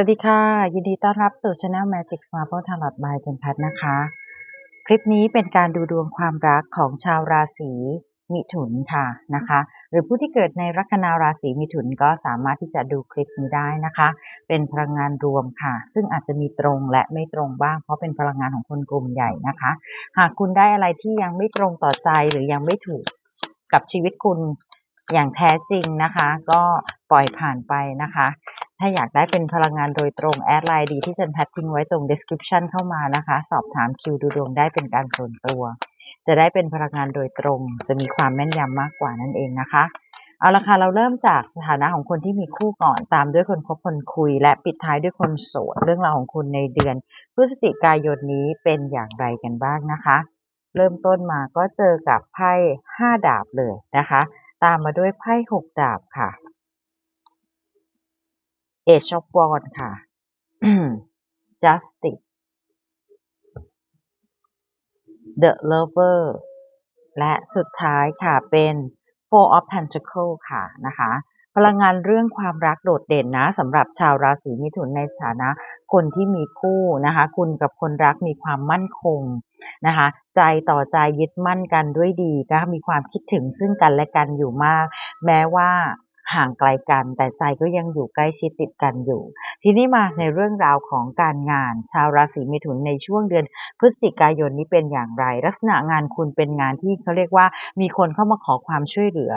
วัสดีค่ะ ยินดีต้อนรับสู่ Channel Magic Marble Tarot by จันพัฒน์นะคะ คลิปนี้เป็นการดูดวงความรักของชาวราศีมิถุนค่ะนะคะ หรือผู้ที่เกิดในลัคนาราศีมิถุนก็สามารถที่จะดูคลิปนี้ได้นะคะ เป็นพลังงานรวมค่ะ ซึ่งอาจจะมีตรงและไม่ตรงบ้าง เพราะเป็นพลังงานของคนกลุ่มใหญ่นะคะ หากคุณได้อะไรที่ยังไม่ตรงต่อใจหรือยังไม่ถูกกับชีวิตคุณอย่างแท้จริงนะคะ ก็ปล่อยผ่านไปนะคะ ถ้าอยากได้เป็นพลังงานโดยตรงแอดไลน์ดีที่จันแพททิ้งไว้ตรง description เข้ามานะคะ สอบถามคิวดูดวงได้เป็นการส่วนตัว จะได้เป็นพลังงานโดยตรง จะมีความแม่นยำมากกว่านั่นเองนะคะเอาละค่ะเราเริ่มจากสถานะของคนที่มีคู่ก่อนตามด้วยคนคบคนคุย และปิดท้ายด้วยคนโสด เรื่องราวของคุณในเดือนพฤศจิกายนนี้เป็นอย่างไรกันบ้างนะคะ เริ่มต้นมาก็เจอกับไพ่ห้าดาบเลยนะคะ ตามมาด้วยไพ่หกดาบค่ะ Age of w a r ค่ะ Justice The Lover และสุดท้ายค่ะเป็น Four of Pentacles ค่ะนะคะพลังงานเรื่องความรักโดดเด่นนะสำหรับชาวราศีมิถุนในสถานะคนที่มีคู่นะคะ คุณกับคนรักมีความมั่นคงนะคะ ใจต่อใจยึดมั่นกันด้วยดีก็มีความคิดถึงซึ่งกันและกันอยู่มาก แม้ว่า ห่างไกลกัน แต่ใจก็ยังอยู่ใกล้ชิดติดกันอยู่ ทีนี้มาในเรื่องราวของการงาน ชาวราศีมิถุนในช่วงเดือน พฤศจิกายนนี้เป็นอย่างไร ลักษณะงานคุณเป็นงานที่เขาเรียกว่า มีคนเข้ามาขอความช่วยเหลือ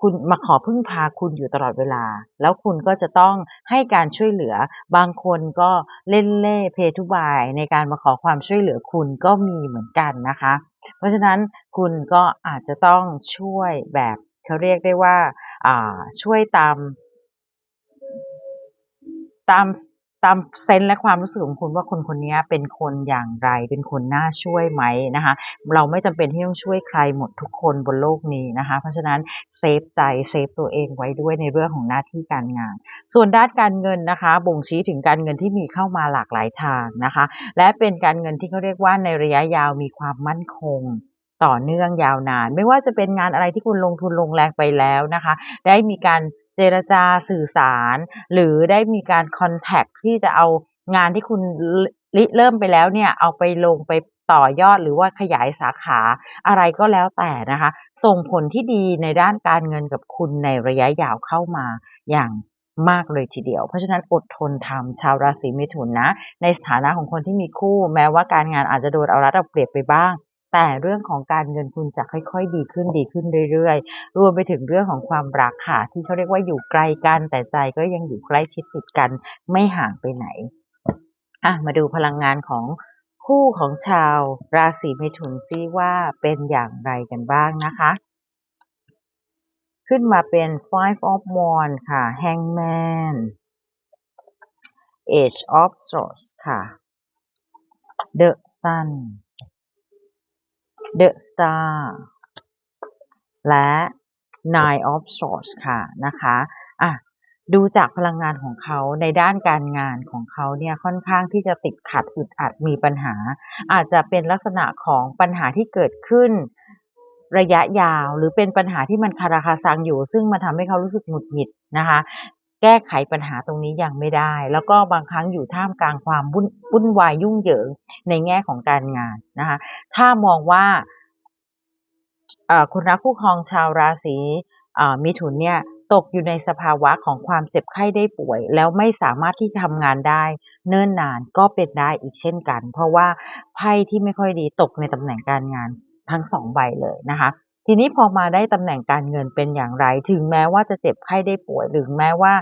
คุณมาขอพึ่งพาคุณอยู่ตลอดเวลา แล้วคุณก็จะต้องให้การช่วยเหลือ บางคนก็เล่นเล่เพทุบายในการมาขอความช่วยเหลือคุณก็มีเหมือนกันนะคะ เพราะฉะนั้นคุณก็อาจจะต้องช่วยแบบเขาเรียกได้ว่า ช่วยตาม ตามตามเซนและความรู้สึกของคุณว่าคนคนนี้เป็นคนอย่างไร เป็นคนน่าช่วยไหมนะคะ เราไม่จำเป็นที่ต้องช่วยใครหมดทุกคนบนโลกนี้นะคะ เพราะฉะนั้นเซฟใจเซฟตัวเองไว้ด้วยในเรื่องของหน้าที่การงาน ส่วนด้านการเงินนะคะ บ่งชี้ถึงการเงินที่มีเข้ามาหลากหลายทางนะคะ และเป็นการเงินที่เขาเรียกว่าในระยะยาวมีความมั่นคง ต่อเนื่องยาวนาน ไม่ว่าจะเป็นงานอะไรที่คุณลงทุนลงแรงไปแล้วนะคะ ได้มีการเจรจาสื่อสาร หรือได้มีการคอนแทคที่จะเอางานที่คุณริเริ่มไปแล้วเนี่ยเอาไปลงไปต่อยอดหรือว่าขยายสาขาอะไรก็แล้วแต่นะคะ ส่งผลที่ดีในด้านการเงินกับคุณในระยะยาวเข้ามาอย่างมากเลยทีเดียว เพราะฉะนั้นอดทนทำชาวราศีเมถุนนะ ในสถานะของคนที่มีคู่ แม้ว่าการงานอาจจะโดนเอารัดเอาเปรียบไปบ้าง แต่เรื่องของการเงินคุณจะค่อยๆ ดีขึ้นดีขึ้นเรื่อยๆ รวมไปถึงเรื่องของความรักค่ะ ที่เขาเรียกว่าอยู่ไกลกัน แต่ใจก็ยังอยู่ใกล้ชิดติดกัน ไม่ห่างไปไหนอะมาดูพลังงานของคู่ของชาว ราศีเมถุนซิว่าเป็นอย่างไรกันบ้างนะคะ ขึ้นมาเป็น five of wands ค่ะ hangman age of swords ค่ะ the sun The Star และ Nine of Swords ค่ะนะคะอะดูจากพลังงานของเขาในด้านการงานของเขาเนี่ยค่อนข้างที่จะติดขัดอึดอัดมีปัญหา อาจจะเป็นลักษณะของปัญหาที่เกิดขึ้นระยะยาว หรือเป็นปัญหาที่มันคาราคาซังอยู่ ซึ่งมันทำให้เขารู้สึกหงุดหงิดนะคะ แก้ไขปัญหาตรงนี้ยังไม่ได้ แล้วก็บางครั้งอยู่ท่ามกลางความวุ่นวายยุ่งเหยิงในแง่ของการงานนะคะถ้ามองว่าคุณรักคู่ครองชาวราศีมิถุนเนี่ยตกอยู่ในสภาวะของความเจ็บไข้ได้ป่วย แล้วไม่สามารถที่จะทำงานได้ เนิ่นนานก็เป็นได้อีกเช่นกัน เพราะว่าไพ่ที่ไม่ค่อยดีตกในตำแหน่งการงานทั้งสองใบเลยนะคะ ทีนี้พอมาได้ตำแหน่งการเงินเป็นอย่างไร ถึงแม้ว่าจะเจ็บไข้ได้ป่วยหรือแม้ว่า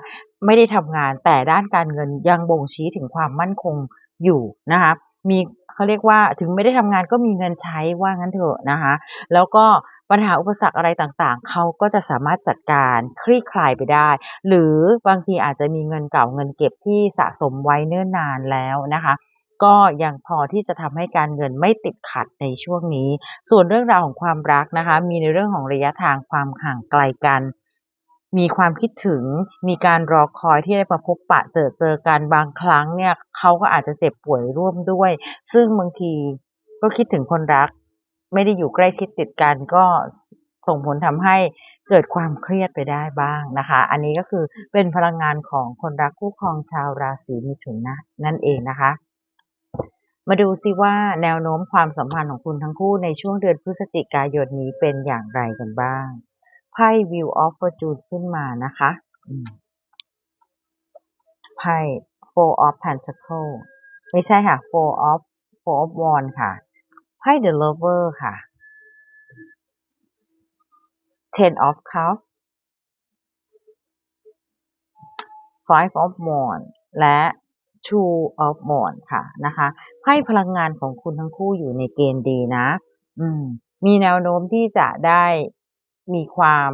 ไม่ได้ทำงานแต่ด้านการเงินยังบ่งชี้ถึงความมั่นคงอยู่นะคะมีเขาเรียกว่าถึงไม่ได้ทำงานก็มีเงินใช้ว่างั้นเถอะนะคะแล้วก็ปัญหาอุปสรรคอะไรต่างๆ เขาก็จะสามารถจัดการคลี่คลายไปได้ หรือบางทีอาจจะมีเงินเก่าเงินเก็บที่สะสมไว้เนิ่นนานแล้วนะคะ ก็ยังพอที่จะทำให้การเงินไม่ติดขัดในช่วงนี้ ส่วนเรื่องราวของความรักนะคะ มีในเรื่องของระยะทางความห่างไกลกัน มีความคิดถึง มีการรอคอยที่ได้มาพบปะเจอเจอกันบางครั้งเนี่ยเขาก็อาจจะเจ็บป่วยร่วมด้วย ซึ่งบางทีก็คิดถึงคนรัก ไม่ได้อยู่ใกล้ชิดติดกันก็ส่งผลทำให้เกิดความเครียดไปได้บ้างนะคะ อันนี้ก็คือเป็นพลังงานของคนรักคู่ครองชาวราศีมิถุนนะนั่นเองนะคะ มาดูซิว่าแนวโน้มความสัมพันธ์ของคุณทั้งคู่ในช่วงเดือนพฤศจิกายนนี้เป็นอย่างไรกันบ้างไพ่ View of Fortune ขึ้นมานะคะไพ่ Four of Pentacle ไม่ใช่ค่ะ Four of Four of Wands ค่ะไพ่ The Lover ค่ะ Ten of Cups Five of Wands และ Two of Wands ค่ะนะคะไพ่พลังงานของคุณทั้งคู่อยู่ในเกณฑ์ดีนะ อืม มีแนวโน้มที่จะได้มีความ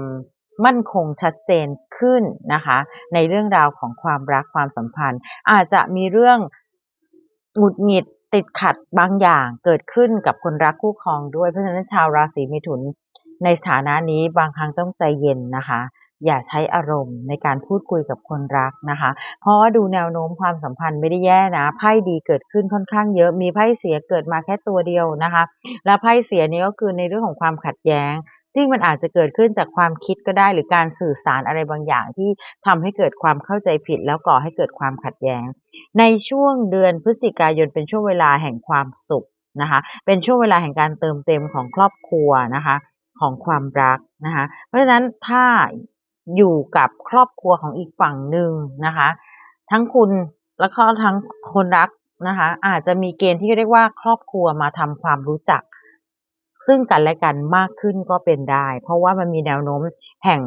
มั่นคงชัดเจนขึ้นนะคะ ในเรื่องราวของความรักความสัมพันธ์ อาจจะมีเรื่องหงุดหงิดติดขัดบางอย่างเกิดขึ้นกับคนรักคู่ครองด้วยเพราะฉะนั้นชาวราศีมิถุนในสถานะนี้บางครั้งต้องใจเย็นนะคะ อย่าใช้อารมณ์ในการพูดคุยกับคนรักนะคะ เพราะว่าดูแนวโน้มความสัมพันธ์ไม่ได้แย่นะ ไพ่ดีเกิดขึ้นค่อนข้างเยอะ มีไพ่เสียเกิดมาแค่ตัวเดียวนะคะ และไพ่เสียนี้ก็คือในเรื่องของความขัดแย้งซึ่งมันอาจจะเกิดขึ้นจากความคิดก็ได้หรือการสื่อสารอะไรบางอย่างที่ทำให้เกิดความเข้าใจผิด แล้วก่อให้เกิดความขัดแย้ง ในช่วงเดือนพฤศจิกายนเป็นช่วงเวลาแห่งความสุขนะคะ เป็นช่วงเวลาแห่งการเติมเต็มของครอบครัวนะคะ ของความรักนะคะ เพราะฉะนั้นถ้า อยู่กับครอบครัวของอีกฝั่งหนึ่งนะคะ ทั้งคุณแล้วก็ทั้งคนรักนะคะ อาจจะมีเกณฑ์ที่เรียกว่าครอบครัวมาทำความรู้จัก ซึ่งกันและกันมากขึ้นก็เป็นได้ เพราะว่ามันมีแนวโน้มแห่ง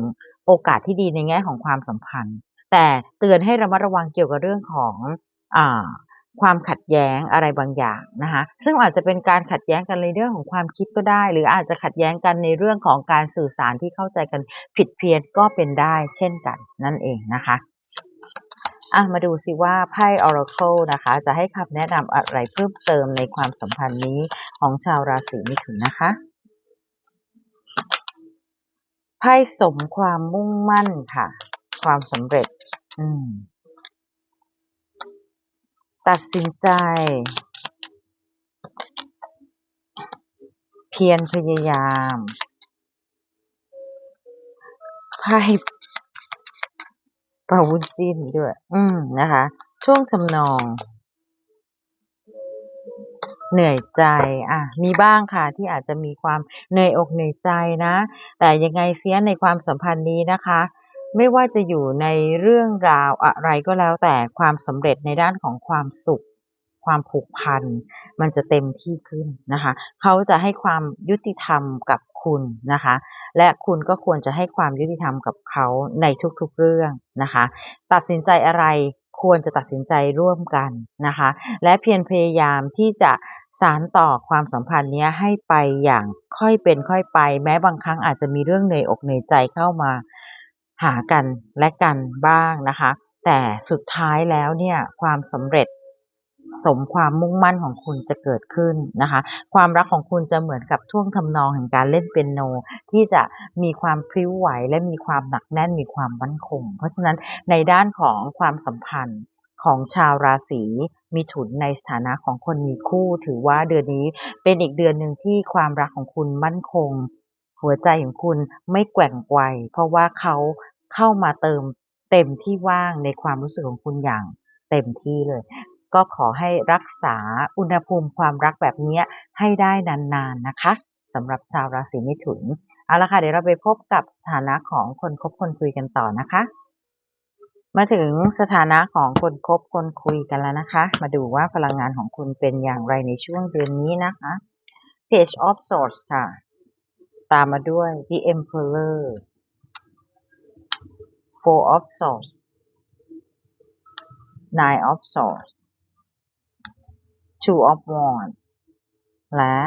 โอกาสที่ดีในแง่ของความสัมพันธ์ แต่เตือนให้ระมัดระวังเกี่ยวกับเรื่องของอา ความขัดแย้งอะไรบางอย่างนะคะซึ่งอาจจะเป็นการขัดแย้งกันในเรื่องของความคิดก็ได้ หรืออาจจะขัดแย้งกันในเรื่องของการสื่อสารที่เข้าใจกันผิดเพี้ยนก็เป็นได้เช่นกันนั่นเองนะคะอะมาดูสิว่าไพ่ Oracle นะคะ จะให้คำแนะนำอะไรเพิ่มเติมในความสัมพันธ์นี้ของชาวราศีมิถุนนะคะไพ่สมความมุ่งมั่นค่ะ ความสำเร็จ อืม ตัดสินใจ เพียรพยายามไพ่ปาวุ้นจิ้นด้วย อืมนะคะ ช่วงทำนอง เหนื่อยใจ อะ มีบ้างค่ะที่อาจจะมีความเหนื่อยอกเหนื่อยใจนะ แต่ยังไงเสียในความสัมพันธ์นี้นะคะ ไม่ว่าจะอยู่ในเรื่องราวอะไรก็แล้วแต่ความสำเร็จในด้านของความสุข ความผูกพัน มันจะเต็มที่ขึ้นนะคะเขาจะให้ความยุติธรรมกับคุณนะคะ และคุณก็ควรจะให้ความยุติธรรมกับเขาในทุกๆเรื่องนะคะ ตัดสินใจอะไรควรจะตัดสินใจร่วมกันนะคะ และเพียรพยายามที่จะสารต่อความสัมพันธ์นี้ให้ไปอย่างค่อยเป็นค่อยไป แม้บางครั้งอาจจะมีเรื่องเหนื่อยอกเหนื่อยใจเข้ามา หากันและกันบ้างนะคะ แต่สุดท้ายแล้วเนี่ยความสำเร็จสมความมุ่งมั่นของคุณจะเกิดขึ้นนะคะ ความรักของคุณจะเหมือนกับท่วงทำนองแห่งการเล่นเปียโน ที่จะมีความพริ้วไหวและมีความหนักแน่นมีความมั่นคง เพราะฉะนั้นในด้านของความสัมพันธ์ของชาวราศีมิถุนในสถานะของคนมีคู่ ถือว่าเดือนนี้เป็นอีกเดือนหนึ่งที่ความรักของคุณมั่นคง หัวใจของคุณไม่แกว่งไกวเพราะว่าเขาเข้ามาเติมเต็มที่ว่างในความรู้สึกของคุณอย่างเต็มที่เลย ก็ขอให้รักษาอุณหภูมิความรักแบบนี้ให้ได้นานๆนะคะสำหรับชาวราศีมิถุนเอาละค่ะ เดี๋ยวเราไปพบกับสถานะของคนคบคนคุยกันต่อนะคะ มาถึงสถานะของคนคบคนคุยกันแล้วนะคะ มาดูว่าพลังงานของคุณเป็นอย่างไรในช่วงเดือนนี้นะคะ Page of Swords ค่ะ ตามมาด้วย The Emperor Four of Swords Nine of Swords Two of Wands และ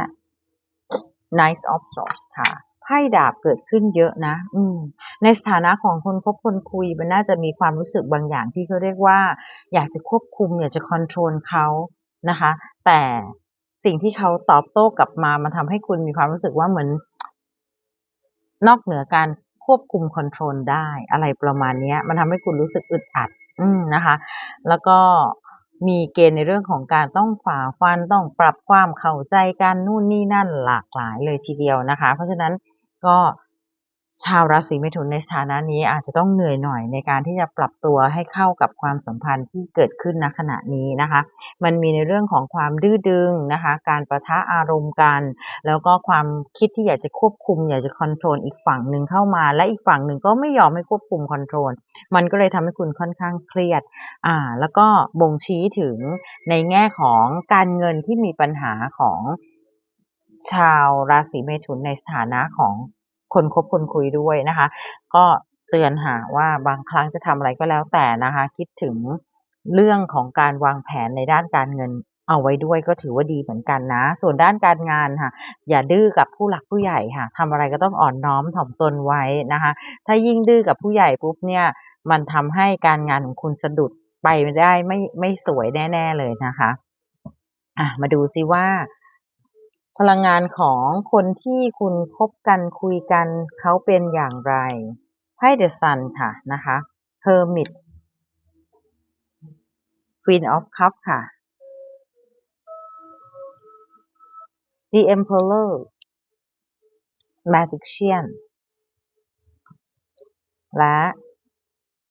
Knight of Swords ค่ะไพ่ดาบเกิดขึ้นเยอะนะ อืม ในสถานะของคนคบคนคุยมันน่าจะมีความรู้สึกบางอย่างที่เขาเรียกว่า อยากจะควบคุม อยากจะคอนโทรลเขานะคะ แต่สิ่งที่เขาตอบโต้กลับมา มันทำให้คุณมีความรู้สึกว่าเหมือน นอกเหนือการควบคุมคอนโทรลได้อะไรประมาณนี้มันทำให้คุณรู้สึกอึดอัดอนะคะ แล้วก็มีเกณฑ์ในเรื่องของการต้องฝ่าฟันต้องปรับความเข้าใจกันนู่นนี่นั่นหลากหลายเลยทีเดียวนะคะ เพราะฉะนั้นก็ ชาวราศีเมถุนในสถานะนี้อาจจะต้องเหนื่อยหน่อยในการที่จะปรับตัวให้เข้ากับความสัมพันธ์ที่เกิดขึ้นณขณะนี้นะคะ มันมีในเรื่องของความดื้อดึงนะคะ การประทะอารมณ์กัน แล้วก็ความคิดที่อยากจะควบคุม อยากจะคอนโทรลอีกฝั่งหนึ่งเข้ามา และอีกฝั่งหนึ่งก็ไม่ยอมให้ควบคุมคอนโทรล มันก็เลยทำให้คุณค่อนข้างเครียด อ่า แล้วก็บ่งชี้ถึงในแง่ของการเงินที่มีปัญหาของชาวราศีเมถุนในสถานะของ คนคบคนคุยด้วยนะคะ ก็เตือนหาว่าบางครั้งจะทำอะไรก็แล้วแต่นะคะ คิดถึงเรื่องของการวางแผนในด้านการเงินเอาไว้ด้วยก็ถือว่าดีเหมือนกันนะ ส่วนด้านการงานค่ะ อย่าดื้อกับผู้หลักผู้ใหญ่ค่ะทำอะไรก็ต้องอ่อนน้อมถ่อมตนไว้นะคะ ถ้ายิ่งดื้อกับผู้ใหญ่ปุ๊บเนี่ยมันทำให้การงานของคุณสะดุดไปได้ไม่ไม่สวยแน่ ๆเลยนะคะ อะมาดูซิว่า พลังงานของคนที่คุณคบกันคุยกันเขาเป็นอย่างไรไพ่ The Sun ค่ะนะคะ Hermit Queen of Cup ค่ะ The Emperor Magician และ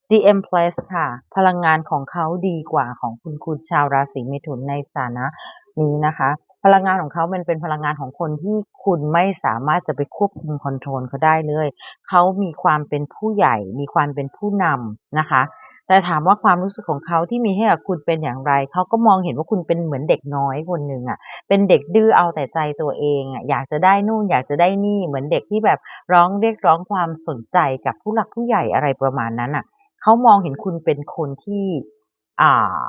The Empress ค่ะ พลังงานของเขาดีกว่าของคุณคุณชาวราศีเมถุนในสถานะนี้นะคะ พลังงานของเขามันเป็นพลังงานของคนที่คุณไม่สามารถจะไปควบคุมคอนโทรลเขาได้เลย เขามีความเป็นผู้ใหญ่ มีความเป็นผู้นำนะคะ แต่ถามว่าความรู้สึกของเขาที่มีให้กับคุณเป็นอย่างไร เขาก็มองเห็นว่าคุณเป็นเหมือนเด็กน้อยคนหนึ่งอะ เป็นเด็กดื้อเอาแต่ใจตัวเองอะ อยากจะได้นู่นอยากจะได้นี่ เหมือนเด็กที่แบบร้องเรียกร้องความสนใจกับผู้หลักผู้ใหญ่อะไรประมาณนั้นอะ เขามองเห็นคุณเป็นคนที่อ่า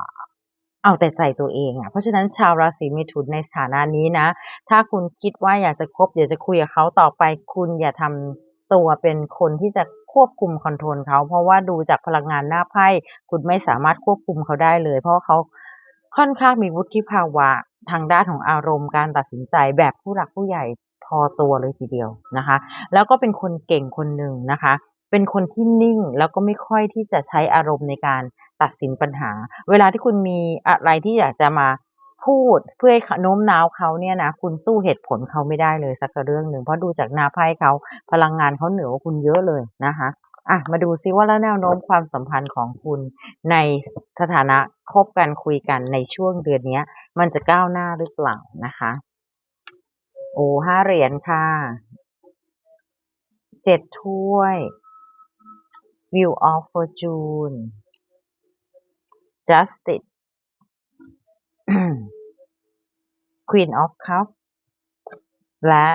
เอาแต่ใจตัวเองอะ เพราะฉะนั้นชาวราศีเมถุนในสถานะนี้นะ ถ้าคุณคิดว่าอยากจะคบอยากจะคุยกับเขาต่อไป คุณอย่าทำตัวเป็นคนที่จะควบคุมคอนโทรลเขา เพราะว่าดูจากพลังงานหน้าไพ่คุณไม่สามารถควบคุมเขาได้เลย เพราะเขาค่อนข้างมีวุฒิภาวะทางด้านของอารมณ์การตัดสินใจแบบผู้หลักผู้ใหญ่พอตัวเลยทีเดียวนะคะ แล้วก็เป็นคนเก่งคนหนึ่งนะคะ เป็นคนที่นิ่งแล้วก็ไม่ค่อยที่จะใช้อารมณ์ในการ ตัดสินปัญหา เวลาที่คุณมีอะไรที่อยากจะมาพูดเพื่อให้โน้มน้าวเขาเนี่ยนะคุณสู้เหตุผลเขาไม่ได้เลยสักเรื่องหนึ่งเพราะดูจากหน้าไพ่เขาพลังงานเขาเหนือกว่าคุณเยอะเลยนะคะอะมาดูซิว่าแล้วแนวโน้มความสัมพันธ์ของคุณในสถานะคบกันคุยกันในช่วงเดือนนี้มันจะก้าวหน้าหรือเปล่านะคะ โอ้ห้าเหรียญค่ะเจ็ดถ้วย Wheel of Fortune Justice Queen of Cups และ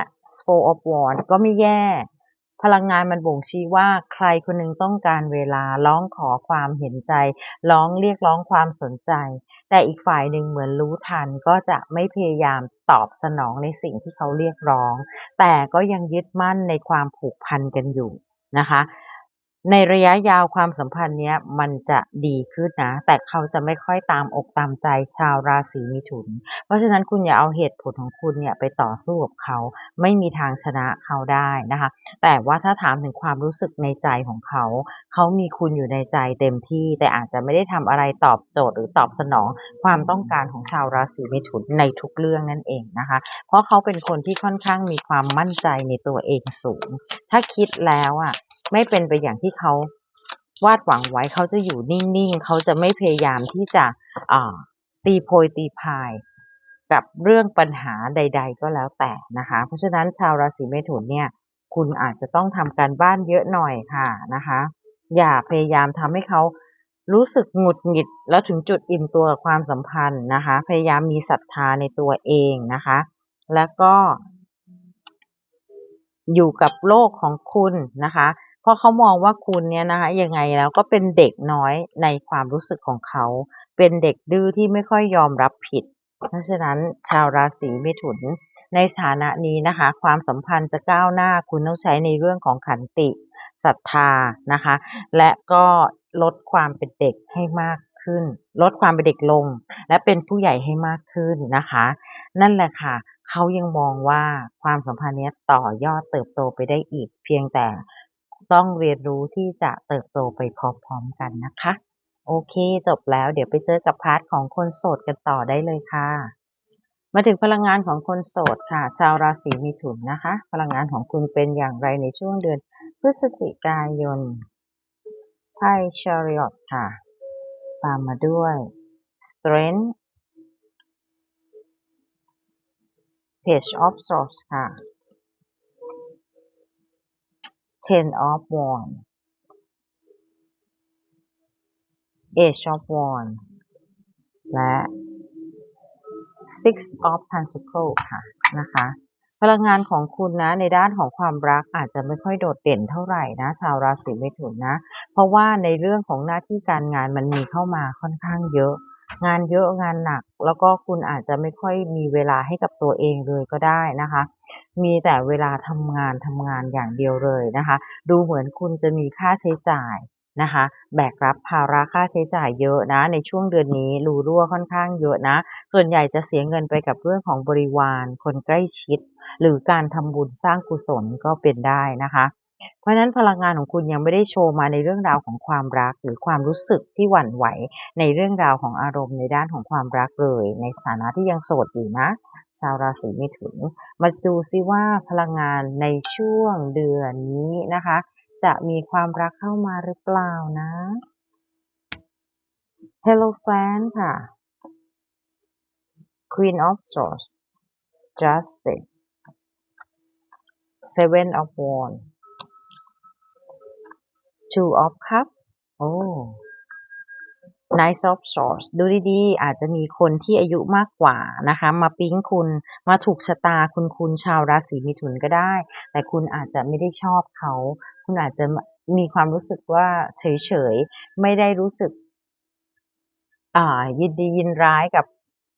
Four of Wands ก็ไม่แย่ พลังงานมันบ่งชี้ว่าใครคนหนึ่งต้องการเวลาร้องขอความเห็นใจ ร้องเรียกร้องความสนใจ แต่อีกฝ่ายหนึ่งเหมือนรู้ทันก็จะไม่พยายามตอบสนองในสิ่งที่เขาเรียกร้อง แต่ก็ยังยึดมั่นในความผูกพันกันอยู่นะคะ ในระยะยาวความสัมพันธ์เนี้ยมันจะดีขึ้นนะ แต่เขาจะไม่ค่อยตามอกตามใจชาวราศีมิถุน เพราะฉะนั้นคุณอย่าเอาเหตุผลของคุณเนี่ยไปต่อสู้กับเขาไม่มีทางชนะเขาได้นะคะ แต่ว่าถ้าถามถึงความรู้สึกในใจของเขา เขามีคุณอยู่ในใจเต็มที่ แต่อาจจะไม่ได้ทำอะไรตอบโจทย์หรือตอบสนอง ความต้องการของชาวราศีมิถุนในทุกเรื่องนั่นเองนะคะ เพราะเขาเป็นคนที่ค่อนข้างมีความมั่นใจในตัวเองสูง ถ้าคิดแล้วอะ ไม่เป็นไปอย่างที่เขาวาดหวังไว้เขาจะอยู่นิ่งๆ เขาจะไม่พยายามที่จะตีโพยตีพาย กับเรื่องปัญหาใด ๆ ก็แล้วแต่นะคะ เพราะฉะนั้นชาวราศีเมถุนเนี่ย คุณอาจจะต้องทำการบ้านเยอะหน่อยค่ะนะคะ อย่าพยายามทำให้เขารู้สึกหงุดหงิดแล้วถึงจุดอิ่มตัวความสัมพันธ์นะคะ พยายามมีศรัทธาในตัวเองนะคะ แล้วก็อยู่กับโลกของคุณนะคะ ราะเขามองว่าคุณเนี่ยนะคะยังไงแล้วก็เป็นเด็กน้อยในความรู้สึกของเขา เป็นเด็กดื้อที่ไม่ค่อยยอมรับผิด เพราะฉะนั้นชาวราศีเมถุน ในฐานะนี้นะคะ ความสัมพันธ์จะก้าวหน้าคุณต้องใช้ในเรื่องของขันติศรัทธานะคะ และก็ลดความเป็นเด็กให้มากขึ้น ลดความเป็นเด็กลง และเป็นผู้ใหญ่ให้มากขึ้นนะคะ นั่นแหละค่ะเขายังมองว่าความสัมพันธ์นี้ต่อยอดเติบโตไปได้อีก เพียงแต่ ต้องเรียนรู้ที่จะเติบโตไปพร้อมๆกันนะคะ โอเค จบแล้วเดี๋ยวไปเจอกับพาร์ทของคนโสดกันต่อได้เลยค่ะ มาถึงพลังงานของคนโสดค่ะ ชาวราศีมิถุนนะคะ พลังงานของคุณเป็นอย่างไรในช่วงเดือนพฤศจิกายนไพ่ชาริอตค่ะ ตามมาด้วย strength page of swords ค่ะ ten of wands age of wands และ six of pentacles ค่ะนะคะพลังงานของคุณนะในด้านของความรักอาจจะไม่ค่อยโดดเด่นเท่าไหร่นะชาวราศีเมถุนนะ เพราะว่าในเรื่องของหน้าที่การงานมันมีเข้ามาค่อนข้างเยอะ งานเยอะงานหนัก แล้วก็คุณอาจจะไม่ค่อยมีเวลาให้กับตัวเองเลยก็ได้นะคะ มีแต่เวลาทำงานทำงานอย่างเดียวเลยนะคะ ดูเหมือนคุณจะมีค่าใช้จ่ายนะคะ แบกรับภาระค่าใช้จ่ายเยอะนะ ในช่วงเดือนนี้รูรั่วค่อนข้างเยอะนะ ส่วนใหญ่จะเสียเงินไปกับเรื่องของบริวาร คนใกล้ชิด หรือการทำบุญสร้างกุศลก็เป็นได้นะคะ เพราะฉะนั้นพลังงานของคุณยังไม่ได้โชว์มาในเรื่องราวของความรัก หรือความรู้สึกที่หวั่นไหว ในเรื่องราวของอารมณ์ในด้านของความรักเลย ในสถานะที่ยังโสดอยู่นะ ชาวราศีเมถุน มาดูซิว่าพลังงานในช่วงเดือนนี้นะคะ จะมีความรักเข้ามาหรือเปล่านะ Hello fan ค่ะ Queen of Swords Justice Seven of Wands Two of Cups โอ้ Knight of Swords ดูดีๆ อาจจะมีคนที่อายุมากกว่านะคะ มาปิ๊งคุณมาถูกชะตาคุณคุณชาวราศีมิถุนก็ได้ แต่คุณอาจจะไม่ได้ชอบเขา คุณอาจจะมีความรู้สึกว่าเฉยๆ ไม่ได้รู้สึกอ่ายินดียินร้ายกับ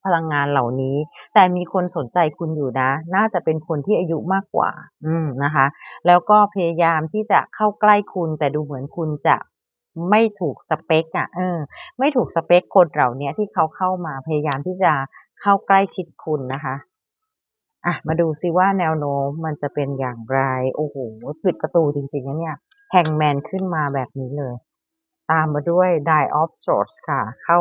พลังงานเหล่านี้ แต่มีคนสนใจคุณอยู่นะ น่าจะเป็นคนที่อายุมากกว่า อืมนะคะ แล้วก็พยายามที่จะเข้าใกล้คุณ แต่ดูเหมือนคุณจะไม่ถูกสเปคอะ่ะ เออ ไม่ถูกสเปคคนเหล่านี้ที่เขาเข้ามาพยายามที่จะเข้าใกล้ชิดคุณนะคะอะมาดูซิว่าแนวโน้มมันจะเป็นอย่างไร โอ้โหปิดประตูจริงๆนะเนี่ยแฮงแมนขึ้นมาแบบนี้เลย ตามมาด้วย Die of Swords ค่ะ เข้า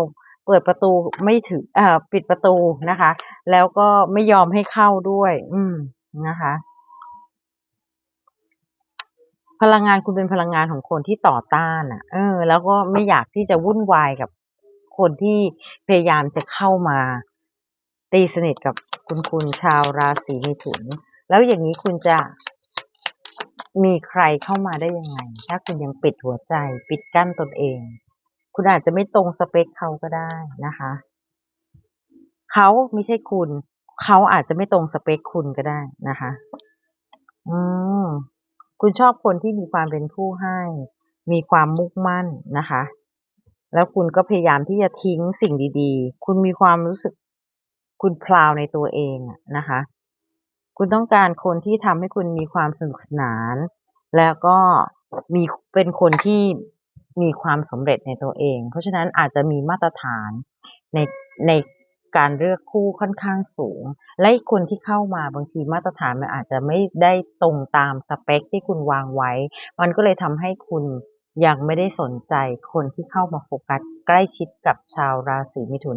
เปิดประตูไม่ถึงอ่ปิดประตูนะคะ แล้วก็ไม่ยอมให้เข้าด้วย อืมนะคะ พลังงานคุณเป็นพลังงานของคนที่ต่อต้านอะ เออ แล้วก็ไม่อยากที่จะวุ่นวายกับคนที่พยายามจะเข้ามาตีสนิทกับคุณคุณชาวราศีมิถุน แล้วอย่างนี้คุณจะมีใครเข้ามาได้ยังไง ถ้าคุณยังปิดหัวใจ ปิดกั้นตนเอง คุณอาจจะไม่ตรงสเปคเขาก็ได้นะคะ เขาไม่ใช่คุณ เขาอาจจะไม่ตรงสเปคคุณก็ได้นะคะ อืมคุณชอบคนที่มีความเป็นผู้ให้ มีความมุ่งมั่นนะคะ แล้วคุณก็พยายามที่จะทิ้งสิ่งดีๆ คุณมีความรู้สึก คุณพลาวในตัวเองนะคะ คุณต้องการคนที่ทำให้คุณมีความสนุกสนาน แล้วก็มีเป็นคนที่ มีความสำเร็จในตัวเอง เพราะฉะนั้นอาจจะมีมาตรฐานในในการเลือกคู่ค่อนข้างสูง และคนที่เข้ามาบางทีมาตรฐานมันอาจจะไม่ได้ตรงตามสเปคที่คุณวางไว้ มันก็เลยทำให้คุณยังไม่ได้สนใจคนที่เข้ามาโฟกัสใกล้ชิดกับชาวราศีมิถุน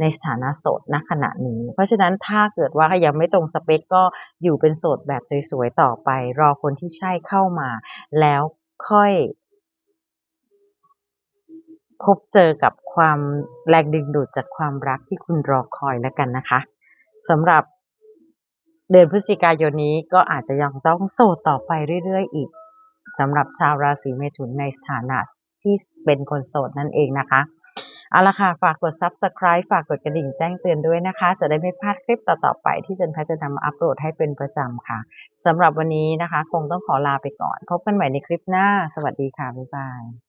ในสถานะโสดณขณะนี้ เพราะฉะนั้นถ้าเกิดว่ายังไม่ตรงสเปคก็อยู่เป็นโสดแบบสวยๆต่อไป รอคนที่ใช่เข้ามา แล้วค่อย พบเจอกับความแรงดึงดูดจากความรักที่คุณรอคอยแล้วกันนะคะสำหรับเดือนพฤศจิกายนนี้ก็อาจจะยังต้องโสดต่อไปเรื่อย ๆ อีกสำหรับชาวราศีเมถุนในสถานะที่เป็นคนโสดนั่นเองนะคะเอาละค่ะ ฝากกด subscribe ฝากกดกระดิ่งแจ้งเตือนด้วยนะคะ จะได้ไม่พลาดคลิปต่อ ๆ ไปที่จันพทย์จะนำมาอัปโหลดให้เป็นประจำค่ะสำหรับวันนี้นะคะ คงต้องขอลาไปก่อน พบกันใหม่ในคลิปหน้า สวัสดีค่ะ บ๊ายบาย